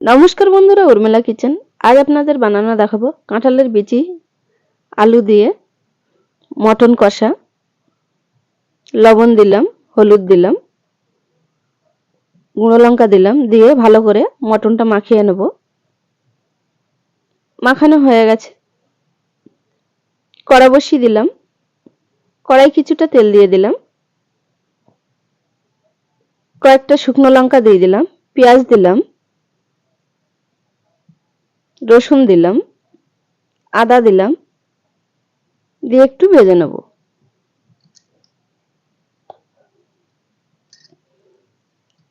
নমস্কার বন্ধুরা, উর্মিলা কিচেন। আজ আপনাদের বানানো দেখাবো কাঁঠালের বিচি, আলু দিয়ে মটন কষা, লবণ দিলাম, হলুদ দিলাম, গুঁড়ো লঙ্কা দিলাম, দিয়ে ভালো করে মটনটা মাখিয়ে নেব। মাখানো হয়ে গেছে। কড়া বসিয়ে দিলাম। কড়াই কিছুটা তেল দিয়ে দিলাম। কয়েকটা শুকনো লঙ্কা দিয়ে দিলাম। পেঁয়াজ দিলাম। রসুন দিলাম, আদা দিলাম, দিয়ে একটু ভেজে নেব।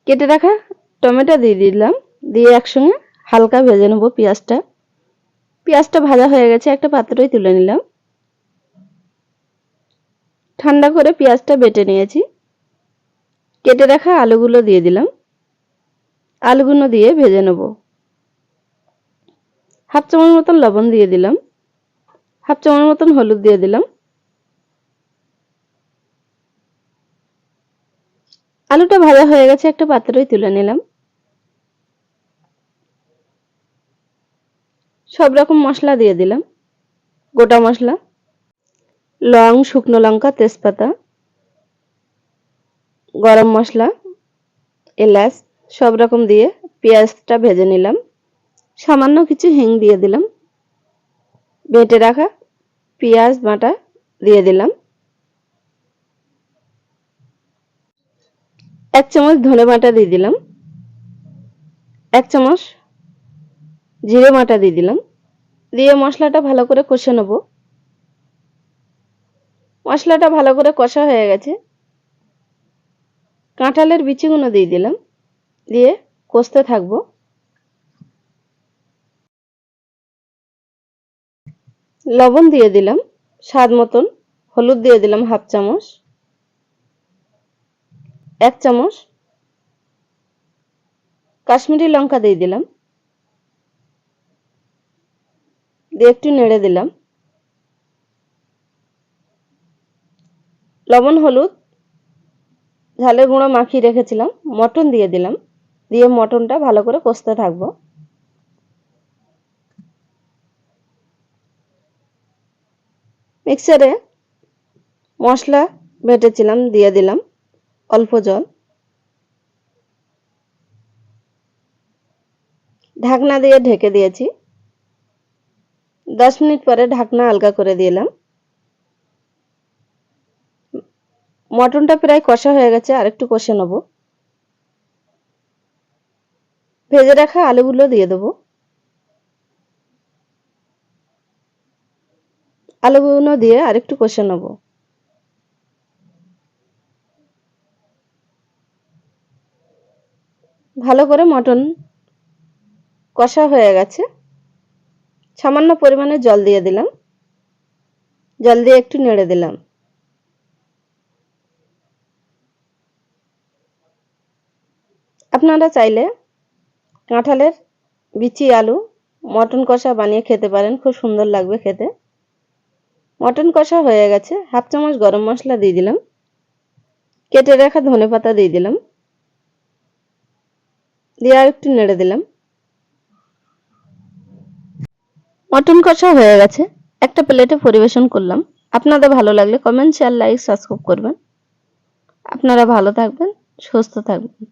কেটে রাখা টমেটো দিয়ে দিলাম, দিয়ে একসঙ্গে হালকা ভেজে নেব পেঁয়াজটা। পেঁয়াজটা ভাজা হয়ে গেছে, একটা পাত্রই তুলে নিলাম। ঠান্ডা করে পেঁয়াজটা বেটে নিয়েছি। কেটে রাখা আলুগুলো দিয়ে দিলাম। আলুগুলো দিয়ে ভেজে নেব। হাফ চামচ মতন লবণ দিয়ে দিলাম। হাফ চামচ মতন হলুদ দিয়ে দিলাম। আলুটা ভাজা হয়ে গেছে, একটা পাত্রই তুলে নিলাম। সব রকম মশলা দিয়ে দিলাম। গোটা মশলা, লং, শুকনো লঙ্কা, তেজপাতা, গরম মশলা, এলাচ, সব রকম দিয়ে পেঁয়াজটা ভেজে নিলাম। সামান্য কিছু হিং দিয়ে দিলাম। বেটে রাখা পেঁয়াজ বাটা দিয়ে দিলাম। এক চামচ ধনে বাটা দিয়ে দিলাম। এক চামচ জিরে বাটা দিয়ে দিলাম। দিয়ে মশলাটা ভালো করে কষে নেব। মশলাটা ভালো করে কষা হয়ে গেছে। কাঁঠালের বিচিগুলো দিয়ে দিলাম। দিয়ে কষতে থাকব। লবণ দিয়ে দিলাম, স্বাদ মতন। হলুদ দিয়ে দিলাম হাফ চামচ। এক চামচ। কাশ্মীরি লঙ্কা দিয়ে দিলাম। দিয়ে একটু নেড়ে দিলাম। লবণ, হলুদ, ঝালের গুঁড়ো মাখিয়ে রেখেছিলাম। মটন দিয়ে দিলাম। দিয়ে মটনটা ভালো করে কষতে থাকব। মিক্সারে মশলা বেটেছিলাম, দিয়ে দিলাম অল্প জল। ঢাকনা দিয়ে ঢেকে দিয়েছি। দশ মিনিট পরে ঢাকনা আলগা করে দিলাম। মটনটা প্রায় কষা হয়ে গেছে আর একটু কষে নেব। ভেজে রাখা আলুগুলো দিয়ে দেবো। আলুগুলো দিয়ে আরেকটু কষে নেব। ভালো করে মটন কষা হয়ে গেছে। সামান্য পরিমাণে জল দিয়ে দিলাম। জল দিয়ে একটু নেড়ে দিলাম। আপনারা চাইলে কাঁঠালের বিচি আলু, মটন কষা বানিয়ে খেতে পারেন। খুব সুন্দর লাগবে খেতে। মটন কষা হয়ে গেছে। হাফ চামচ গরম মশলা দিয়ে দিলাম। কেটে রাখা ধনে পাতা দিয়ে দিলাম। দিয়ে আর একটু নেড়ে দিলাম। মটন কষা হয়ে গেছে। একটা প্লেটে পরিবেশন করলাম। আপনাদের ভালো লাগলে কমেন্ট শেয়ার লাইক সাবস্ক্রাইব করবেন। আপনারা ভালো থাকবেন, সুস্থ থাকবেন।